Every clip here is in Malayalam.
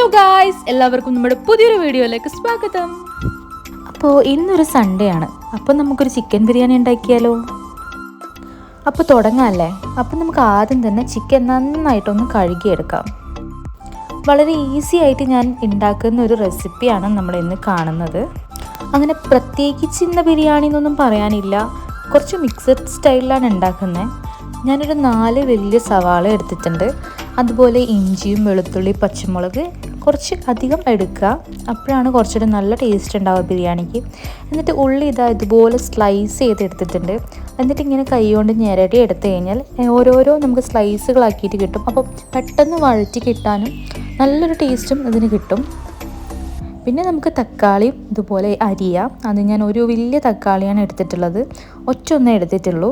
ഹലോ ഗായ്സ് എല്ലാവർക്കും നമ്മുടെ പുതിയൊരു വീഡിയോയിലേക്ക് സ്വാഗതം. അപ്പോൾ ഇന്നൊരു സൺഡേ ആണ്. അപ്പോൾ നമുക്കൊരു ചിക്കൻ ബിരിയാണി ഉണ്ടാക്കിയാലോ? അപ്പോൾ തുടങ്ങാമല്ലേ അപ്പോൾ നമുക്ക് ആദ്യം തന്നെ ചിക്കൻ നന്നായിട്ടൊന്ന് കഴുകിയെടുക്കാം. വളരെ ഈസി ആയിട്ട് ഞാൻ ഉണ്ടാക്കുന്ന ഒരു റെസിപ്പിയാണ് നമ്മൾ ഇന്ന് കാണുന്നത്. അങ്ങനെ പ്രത്യേകിച്ച് ഇന്ന ബിരിയാണി എന്നൊന്നും പറയാനില്ല. കുറച്ച് മിക്സഡ് സ്റ്റൈലിലാണ് ഉണ്ടാക്കുന്നത് ഞാനൊരു നാല് വലിയ സവാള എടുത്തിട്ടുണ്ട്. അതുപോലെ ഇഞ്ചിയും വെളുത്തുള്ളി പച്ചമുളക് കുറച്ച് അധികം എടുക്കുക. അപ്പോഴാണ് കുറച്ചുകൂടി നല്ല ടേസ്റ്റ് ഉണ്ടാവുക ബിരിയാണിക്ക്. എന്നിട്ട് ഉള്ളി ഇതാ ഇതുപോലെ സ്ലൈസ് ചെയ്തെടുത്തിട്ടുണ്ട് എന്നിട്ട് ഇങ്ങനെ കൈ കൊണ്ട് ഞെരടി എടുത്തു കഴിഞ്ഞാൽ ഓരോരോ നമുക്ക് സ്ലൈസുകളാക്കിയിട്ട് കിട്ടും. അപ്പോൾ പെട്ടെന്ന് വഴറ്റി കിട്ടാനും നല്ലൊരു ടേസ്റ്റും ഇതിന് കിട്ടും. പിന്നെ നമുക്ക് തക്കാളിയും ഇതുപോലെ അരിയാം. അത് ഞാൻ ഒരു വലിയ തക്കാളിയാണ് എടുത്തിട്ടുള്ളത്. ഒറ്റ ഒന്നേ എടുത്തിട്ടുള്ളൂ.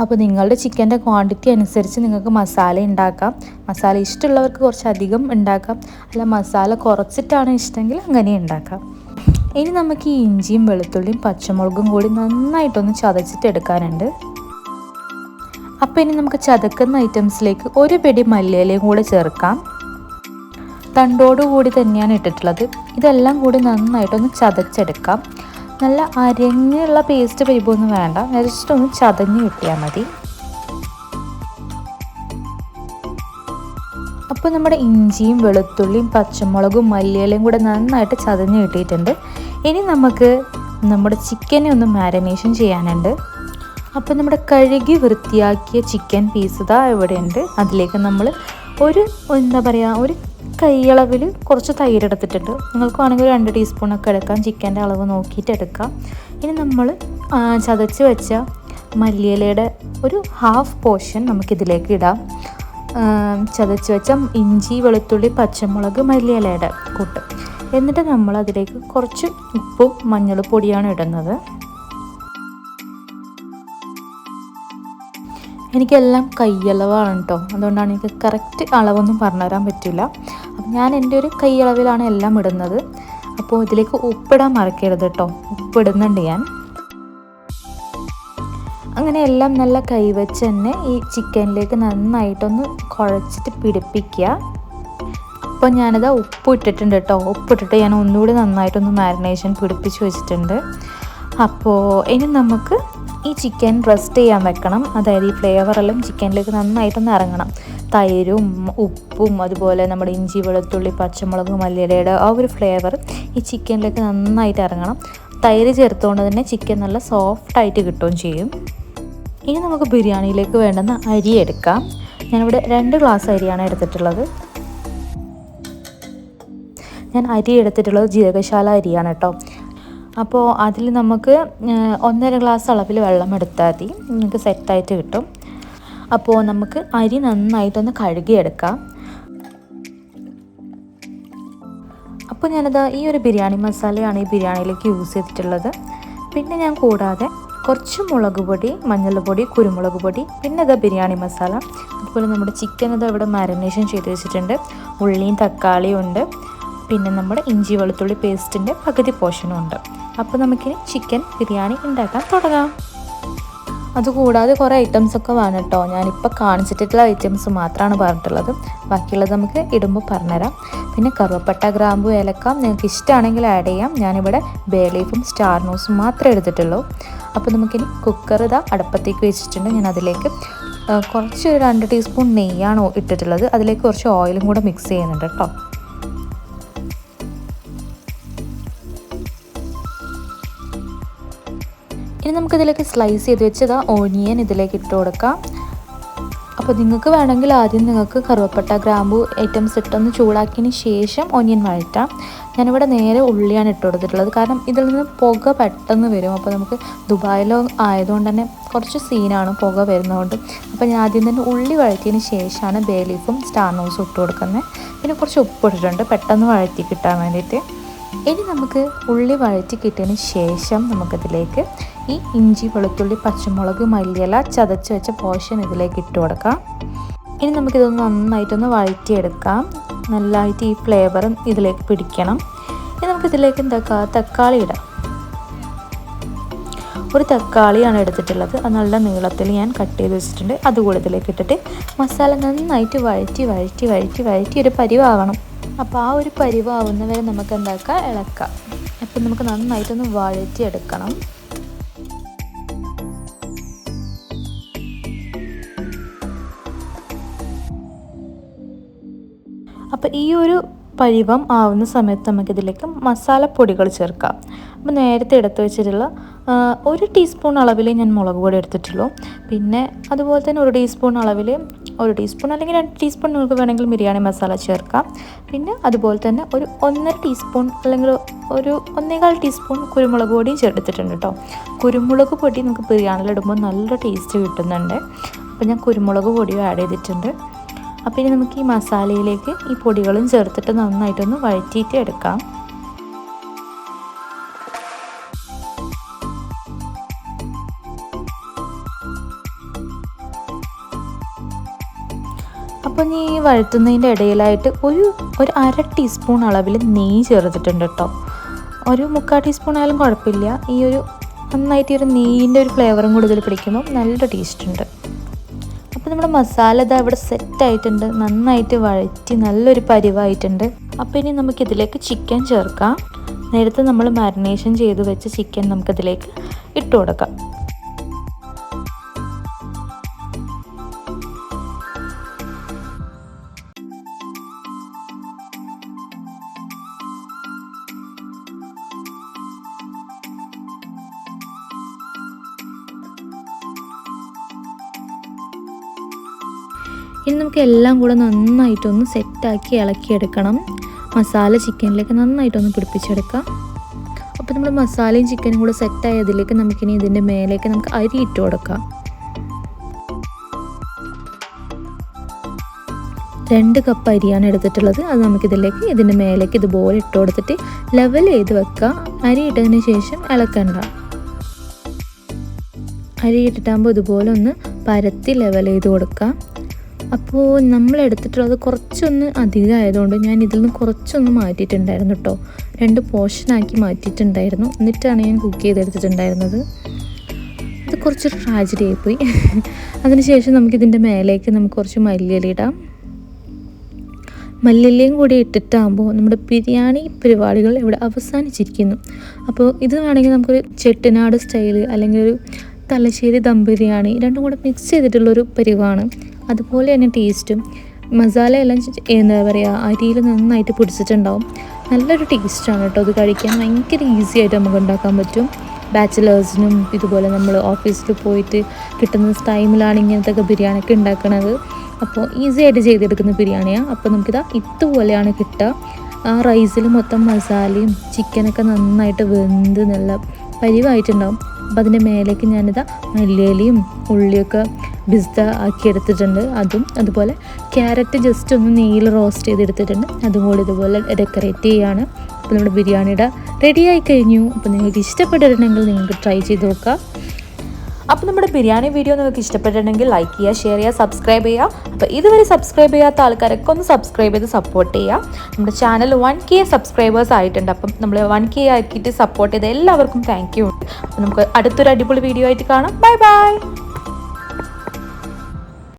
അപ്പോൾ നിങ്ങളുടെ ചിക്കന്റെ ക്വാണ്ടിറ്റി അനുസരിച്ച് നിങ്ങൾക്ക് മസാല ഉണ്ടാക്കാം. മസാല ഇഷ്ടമുള്ളവർക്ക് കുറച്ചധികം ഉണ്ടാക്കാം. അല്ല മസാല കുറച്ചിട്ടാണ് ഇഷ്ടമെങ്കിൽ അങ്ങനെ ഉണ്ടാക്കാം. ഇനി നമുക്ക് ഈ ഇഞ്ചിയും വെളുത്തുള്ളിയും പച്ചമുളകും കൂടി നന്നായിട്ടൊന്ന് ചതച്ചിട്ട് എടുക്കാനുണ്ട്. അപ്പോൾ ഇനി നമുക്ക് ചതക്കുന്ന ഐറ്റംസിലേക്ക് ഒരു പിടി മല്ലിയിലയും കൂടെ ചേർക്കാം. തണ്ടോടുകൂടി തന്നെയാണ് ഇട്ടിട്ടുള്ളത്. ഇതെല്ലാം കൂടി നന്നായിട്ടൊന്ന് ചതച്ചെടുക്കാം. നല്ല അരങ്ങുള്ള പേസ്റ്റ് പരിപ്പൊന്നും വേണ്ട. ജസ്റ്റ് ഒന്ന് ചതഞ്ഞ് കിട്ടിയാൽ മതി. അപ്പോൾ നമ്മുടെ ഇഞ്ചിയും വെളുത്തുള്ളിയും പച്ചമുളകും മല്ലിയിലയും കൂടെ നന്നായിട്ട് ചതഞ്ഞ് കിട്ടിയിട്ടുണ്ട്. ഇനി നമുക്ക് നമ്മുടെ ചിക്കനെ ഒന്ന് മാരിനേഷൻ ചെയ്യാനുണ്ട്. അപ്പോൾ നമ്മുടെ കഴുകി വൃത്തിയാക്കിയ ചിക്കൻ പീസ് ഇതാ ഇവിടെയുണ്ട്. അതിലേക്ക് നമ്മൾ ഒരു എന്താ പറയുക ഒരു കൈയളവിൽ കുറച്ച് തൈര് എടുത്തിട്ടുണ്ട് നിങ്ങൾക്ക് വേണമെങ്കിൽ രണ്ട് ടീസ്പൂണൊക്കെ എടുക്കാം. ചിക്കന്റെ അളവ് നോക്കിയിട്ട് എടുക്കാം. ഇനി നമ്മൾ ചതച്ച് വെച്ച മല്ലിയിലയുടെ ഒരു ഹാഫ് പോർഷൻ നമുക്കിതിലേക്ക് ഇടാം. ചതച്ച് വെച്ച ഇഞ്ചി വെളുത്തുള്ളി പച്ചമുളക് മല്ലിയിലയുടെ കൂട്ട്. എന്നിട്ട് നമ്മൾ അതിലേക്ക് കുറച്ച് ഉപ്പും മഞ്ഞൾപ്പൊടിയാണ് ഇടുന്നത്. എനിക്കെല്ലാം കയ്യളവാണ് കേട്ടോ അതുകൊണ്ടാണ് എനിക്ക് കറക്റ്റ് അളവൊന്നും പറഞ്ഞുതരാൻ പറ്റില്ല. ഞാൻ എന്റെ ഒരു കൈയളവിലാണ് എല്ലാം ഇടുന്നത്. അപ്പോൾ ഇതിലേക്ക് ഉപ്പിടാൻ മറക്കരുത് കേട്ടോ ഉപ്പിടുന്നുണ്ട് ഞാൻ. അങ്ങനെ എല്ലാം നല്ല കൈവച്ച് തന്നെ ഈ ചിക്കനിലേക്ക് നന്നായിട്ടൊന്ന് കുഴച്ചിട്ട് പിടിപ്പിക്കുക. അപ്പോൾ ഞാനത് ഉപ്പ് ഇട്ടിട്ടുണ്ട് കേട്ടോ ഉപ്പിട്ടിട്ട് ഞാൻ ഒന്നുകൂടി നന്നായിട്ടൊന്ന് മാരിനേഷൻ പിടിപ്പിച്ച് വെച്ചിട്ടുണ്ട്. അപ്പോൾ ഇനി നമുക്ക് ഈ ചിക്കൻ റെസ്റ്റ് ചെയ്യാൻ വെക്കണം. അതായത് ഈ ഫ്ലേവറെല്ലാം ചിക്കനിലേക്ക് നന്നായിട്ടൊന്ന് ഇറങ്ങണം. തൈരും ഉപ്പും അതുപോലെ നമ്മുടെ ഇഞ്ചി വെളുത്തുള്ളി പച്ചമുളക് മല്ലിയിലയുടെ ആ ഒരു ഫ്ലേവർ ഈ ചിക്കനിലേക്ക് നന്നായിട്ട് ഇറങ്ങണം. തൈര് ചേർത്തുകൊണ്ട് തന്നെ ചിക്കൻ നല്ല സോഫ്റ്റായിട്ട് കിട്ടുകയും ചെയ്യും. ഇനി നമുക്ക് ബിരിയാണിയിലേക്ക് വേണ്ടുന്ന അരി എടുക്കാം. ഞാനിവിടെ രണ്ട് ഗ്ലാസ് അരിയാണ് എടുത്തിട്ടുള്ളത്. ഞാൻ അരി എടുത്തിട്ടുള്ളത് ജീരകശാല അരിയാണ് കേട്ടോ. അപ്പോൾ അതിൽ നമുക്ക് ഒന്നര ഗ്ലാസ് അളവിൽ വെള്ളം എടുത്താൽ മതി. നിങ്ങൾക്ക് സെറ്റായിട്ട് കിട്ടും. അപ്പോൾ നമുക്ക് അരി നന്നായിട്ടൊന്ന് കഴുകിയെടുക്കാം. അപ്പോൾ ഞാനത് ഈ ഒരു ബിരിയാണി മസാലയാണ് ഈ ബിരിയാണിയിലേക്ക് യൂസ് ചെയ്തിട്ടുള്ളത്. പിന്നെ ഞാൻ കൂടാതെ കുറച്ച് മുളക് പൊടി മഞ്ഞൾപ്പൊടി കുരുമുളക് പൊടി പിന്നെ ഇതാ ബിരിയാണി മസാല. അതുപോലെ നമ്മുടെ ചിക്കൻ ഇത് ഇവിടെ മാരിനേഷൻ ചെയ്ത് വെച്ചിട്ടുണ്ട്. ഉള്ളിയും തക്കാളിയും ഉണ്ട്. പിന്നെ നമ്മുടെ ഇഞ്ചി വെളുത്തുള്ളി പേസ്റ്റിന്റെ പകുതി പോഷനും ഉണ്ട്. അപ്പോൾ നമുക്ക് ചിക്കൻ ബിരിയാണി ഉണ്ടാക്കാൻ തുടങ്ങാം. അതുകൂടാതെ കുറേ ഐറ്റംസ് ഒക്കെ വേണം കേട്ടോ. ഞാനിപ്പോൾ കാണിച്ചിട്ടുള്ള ഐറ്റംസ് മാത്രമാണ് പറഞ്ഞിട്ടുള്ളത്. ബാക്കിയുള്ളത് നമുക്ക് ഇടുമ്പോൾ പറഞ്ഞുതരാം. പിന്നെ കറുവപ്പട്ട ഗ്രാമ്പു ഏലക്കാം നിങ്ങൾക്ക് ഇഷ്ടമാണെങ്കിൽ ആഡ് ചെയ്യാം. ഞാനിവിടെ ബേലീഫും സ്റ്റാർ നോസും മാത്രമേ എടുത്തിട്ടുള്ളൂ. അപ്പോൾ നമുക്കിനി കുക്കർ ഇതാ അടുപ്പത്തേക്ക് വെച്ചിട്ടുണ്ട്. ഞാൻ അതിലേക്ക് കുറച്ച് രണ്ട് ടീസ്പൂൺ നെയ്യാണോ ഇട്ടിട്ടുള്ളത്. അതിലേക്ക് കുറച്ച് ഓയിലും കൂടെ മിക്സ് ചെയ്യുന്നുണ്ട് കേട്ടോ. ഇനി നമുക്കിതിലേക്ക് സ്ലൈസ് ചെയ്ത് വെച്ചത് ഓണിയൻ ഇതിലേക്ക് ഇട്ട് കൊടുക്കാം. അപ്പോൾ നിങ്ങൾക്ക് വേണമെങ്കിൽ ആദ്യം നിങ്ങൾക്ക് കറുവപ്പട്ട ഗ്രാമ്പു ഐറ്റംസ് ഇട്ടൊന്ന് ചൂടാക്കിയതിന് ശേഷം ഓനിയൻ വഴറ്റാം. ഞാനിവിടെ നേരെ ഉള്ളിയാണ് ഇട്ട് കൊടുത്തിട്ടുള്ളത്. കാരണം ഇതിൽ നിന്ന് പുക പെട്ടെന്ന് വരും. അപ്പോൾ നമുക്ക് ദുബായിലോ ആയതുകൊണ്ട് തന്നെ കുറച്ച് സീനാണ് പുക വരുന്നതുകൊണ്ട്. അപ്പോൾ ഞാൻ ആദ്യം തന്നെ ഉള്ളി വഴറ്റിയതിന് ശേഷമാണ് ബേലീഫും സ്റ്റാർ നോസും ഇട്ട് കൊടുക്കുന്നത്. പിന്നെ കുറച്ച് ഉപ്പ് ഇട്ടിട്ടുണ്ട്. പെട്ടെന്ന് വഴറ്റി കിട്ടാൻ വേണ്ടിയിട്ട്. ഇനി നമുക്ക് ഉള്ളി വഴറ്റി കിട്ടിയതിന് ശേഷം നമുക്കിതിലേക്ക് ഈ ഇഞ്ചി വെളുത്തുള്ളി പച്ചമുളക് മല്ലിയില ചതച്ച് വെച്ച പോഷൻ ഇതിലേക്ക് ഇട്ട് കൊടുക്കാം. ഇനി നമുക്കിതൊന്ന് നന്നായിട്ടൊന്ന് വഴറ്റിയെടുക്കാം. നല്ലതായിട്ട് ഈ ഫ്ലേവർ ഇതിലേക്ക് പിടിക്കണം. ഇനി നമുക്കിതിലേക്ക് എന്താക്കാം തക്കാളി ഇടാം. ഒരു തക്കാളിയാണ് എടുത്തിട്ടുള്ളത്. അത് നല്ല നീളത്തിൽ ഞാൻ കട്ട് ചെയ്ത് വെച്ചിട്ടുണ്ട്. അതുകൂടെ ഇതിലേക്ക് ഇട്ടിട്ട് മസാല നന്നായിട്ട് വഴറ്റി വഴറ്റി വഴറ്റി വഴറ്റി ഒരു പരിവാകണം അപ്പോൾ ആ ഒരു പരിവാവുന്ന വരെ നമുക്ക് എന്താക്കാം? ഇളക്കാം. അപ്പം നമുക്ക് നന്നായിട്ടൊന്ന് വഴറ്റിയെടുക്കണം. അപ്പോൾ ഈ ഒരു പരിവം ആവുന്ന സമയത്ത് നമുക്കിതിലേക്ക് മസാലപ്പൊടികൾ ചേർക്കാം. അപ്പോൾ നേരത്തെ എടുത്ത് വെച്ചിട്ടുള്ള ഒരു ടീസ്പൂൺ അളവിൽ ഞാൻ മുളക് പൊടി എടുത്തിട്ടുള്ളൂ. പിന്നെ അതുപോലെ തന്നെ ഒരു ടീസ്പൂൺ അളവിൽ ഒരു ടീസ്പൂൺ അല്ലെങ്കിൽ രണ്ട് ടീസ്പൂൺ നിങ്ങൾക്ക് വേണമെങ്കിൽ ബിരിയാണി മസാല ചേർക്കാം. പിന്നെ അതുപോലെ തന്നെ ഒരു ഒന്നര ടീസ്പൂൺ അല്ലെങ്കിൽ ഒരു ഒന്നേകാൽ ടീസ്പൂൺ കുരുമുളക് പൊടിയും ചേർത്തിട്ടുണ്ട് കേട്ടോ. കുരുമുളക് പൊടി നമുക്ക് ബിരിയാണിയിലിടുമ്പോൾ നല്ല ടേസ്റ്റ് കിട്ടുന്നുണ്ട്. അപ്പോൾ ഞാൻ കുരുമുളക് പൊടിയും ആഡ് ചെയ്തിട്ടുണ്ട്. അപ്പോൾ ഇനി നമുക്ക് ഈ മസാലയിലേക്ക് ഈ പൊടികളും ചേർത്തിട്ട് നന്നായിട്ടൊന്ന് വഴറ്റിയിട്ട് എടുക്കാം. അപ്പോൾ ഈ വഴറ്റുന്നതിന്റെ ഇടയിലായിട്ട് ഒരു ഒരു അര ടീസ്പൂൺ അളവിൽ നെയ്യ് ചേർത്തിട്ടുണ്ട് കേട്ടോ. ഒരു മുക്കാൽ ടീസ്പൂൺ ആയാലും കുഴപ്പമില്ല. ഈ ഒരു നന്നായിട്ട് ഈ ഒരു നെയ്യിന്റെ ഒരു ഫ്ലേവറും കൂടുതൽ പിടിക്കുമ്പോൾ നല്ല ടേസ്റ്റ് ഉണ്ട്. അപ്പോൾ നമ്മുടെ മസാല ഇതാ ഇവിടെ സെറ്റ് ആയിട്ടുണ്ട്. നന്നായിട്ട് വഴറ്റി നല്ലൊരു പരിവായിട്ടുണ്ട്. അപ്പോൾ ഇനി നമുക്ക് ഇതിലേക്ക് ചിക്കൻ ചേർക്കാം. നേരത്തെ നമ്മൾ മാരിനേഷൻ ചെയ്ത് വെച്ച ചിക്കൻ നമുക്കിതിലേക്ക് ഇട്ട് കൊടുക്കാം. ഇനി നമുക്ക് എല്ലാം കൂടെ നന്നായിട്ടൊന്ന് സെറ്റാക്കി ഇളക്കിയെടുക്കണം. മസാല ചിക്കനിലേക്ക് നന്നായിട്ടൊന്ന് പിടിപ്പിച്ചെടുക്കാം. അപ്പോൾ നമ്മൾ മസാലയും ചിക്കനും കൂടെ സെറ്റായതിലേക്ക് നമുക്കിനി ഇതിന്റെ മേലേക്ക് നമുക്ക് അരി ഇട്ട് കൊടുക്കാം. രണ്ട് കപ്പ് അരിയാണ് എടുത്തിട്ടുള്ളത്. അത് നമുക്കിതിലേക്ക് ഇതിന്റെ മേലേക്ക് ഇതുപോലെ ഇട്ട് കൊടുത്തിട്ട് ലെവൽ ചെയ്ത് വെക്കുക. അരി ഇട്ടതിന് ശേഷം ഇളക്കണ്ട. അരി ഇട്ടിട്ടാകുമ്പോൾ ഇതുപോലെ ഒന്ന് പരത്തി ലെവൽ ചെയ്ത് കൊടുക്കുക അപ്പോൾ നമ്മൾ എടുത്തിട്ടുള്ളത് കുറച്ചൊന്ന് അധികം ആയതുകൊണ്ട് ഞാൻ ഇതിൽ നിന്ന് കുറച്ചൊന്ന് മാറ്റിയിട്ടുണ്ടായിരുന്നു കേട്ടോ. രണ്ട് പോർഷനാക്കി മാറ്റിയിട്ടുണ്ടായിരുന്നു. എന്നിട്ടാണ് ഞാൻ കുക്ക് ചെയ്തെടുത്തിട്ടുണ്ടായിരുന്നത്. അത് കുറച്ചൊരു ട്രാജഡി ആയിപ്പോയി. അതിനുശേഷം നമുക്കിതിന്റെ മേലേക്ക് നമുക്ക് കുറച്ച് മല്ലിയില ഇടാം. മല്ലിയിലയും കൂടി ഇട്ടിട്ടാകുമ്പോൾ നമ്മുടെ ബിരിയാണി പരിപാടികൾ ഇവിടെ അവസാനിച്ചിരിക്കുന്നു. അപ്പോൾ ഇത് വേണമെങ്കിൽ നമുക്കൊരു ചെട്ടിനാട് സ്റ്റൈൽ അല്ലെങ്കിൽ ഒരു തലശ്ശേരി ദം ബിരിയാണി രണ്ടും കൂടെ മിക്സ് ചെയ്തിട്ടുള്ളൊരു പരിവാണ്. അതുപോലെ തന്നെ ടേസ്റ്റും മസാല എല്ലാം എന്താ പറയുക അരിയിൽ നന്നായിട്ട് പിടിച്ചിട്ടുണ്ടാവും. നല്ലൊരു ടേസ്റ്റാണ് കേട്ടോ അത് കഴിക്കാൻ. ഭയങ്കര ഈസി ആയിട്ട് നമുക്ക് ഉണ്ടാക്കാൻ പറ്റും. ബാച്ചിലേഴ്സിനും ഇതുപോലെ നമ്മൾ ഓഫീസിൽ പോയിട്ട് കിട്ടുന്ന ടൈമിലാണ് ഇങ്ങനത്തെ ബിരിയാണി ഒക്കെ ഉണ്ടാക്കുന്നത് അപ്പോൾ ഈസി ആയിട്ട് ചെയ്തെടുക്കുന്ന ബിരിയാണിയാണ് അപ്പോൾ നമുക്കിതാ ഇതുപോലെയാണ് കിട്ടുക. ആ റൈസിൽ മൊത്തം മസാലയും ചിക്കനൊക്കെ നന്നായിട്ട് വെന്ത് നല്ല പരിവായിട്ടുണ്ടാവും. അപ്പോൾ അതിന്റെ മേലേക്ക് ഞാനിതാ മല്ലിയിലയും ഉള്ളിയൊക്കെ ബിസ്ത ആക്കി എടുത്തിട്ടുണ്ട്. അതും അതുപോലെ ക്യാരറ്റ് ജസ്റ്റ് ഒന്ന് നെയ്യിൽ റോസ്റ്റ് ചെയ്തെടുത്തിട്ടുണ്ട്. അതും കൂടി ഇതുപോലെ ഡെക്കറേറ്റ് ചെയ്യുകയാണ് അപ്പോൾ നമ്മുടെ ബിരിയാണിയുടെ റെഡിയായി കഴിഞ്ഞു. അപ്പോൾ നിങ്ങൾക്ക് ഇഷ്ടപ്പെട്ടിട്ടുണ്ടെങ്കിൽ നിങ്ങൾക്ക് ട്രൈ ചെയ്ത് നോക്കാം. അപ്പോൾ നമ്മുടെ ബിരിയാണി വീഡിയോ നിങ്ങൾക്ക് ഇഷ്ടപ്പെട്ടിട്ടുണ്ടെങ്കിൽ ലൈക്ക് ചെയ്യുക ഷെയർ ചെയ്യുക സബ്സ്ക്രൈബ് ചെയ്യുക. അപ്പോൾ ഇതുവരെ സബ്സ്ക്രൈബ് ചെയ്യാത്ത ആൾക്കാരൊക്കെ ഒന്ന് സബ്സ്ക്രൈബ് ചെയ്ത് സപ്പോർട്ട് ചെയ്യുക. നമ്മുടെ ചാനൽ വൺ കെ സബ്സ്ക്രൈബേഴ്സ് ആയിട്ടുണ്ട്. അപ്പം നമ്മൾ വൺ കെ ആക്കിയിട്ട് സപ്പോർട്ട് ചെയ്ത എല്ലാവർക്കും താങ്ക് യു അപ്പോൾ നമുക്ക് അടുത്തൊരു അടിപൊളി വീഡിയോ ആയിട്ട് കാണാം. Bye bye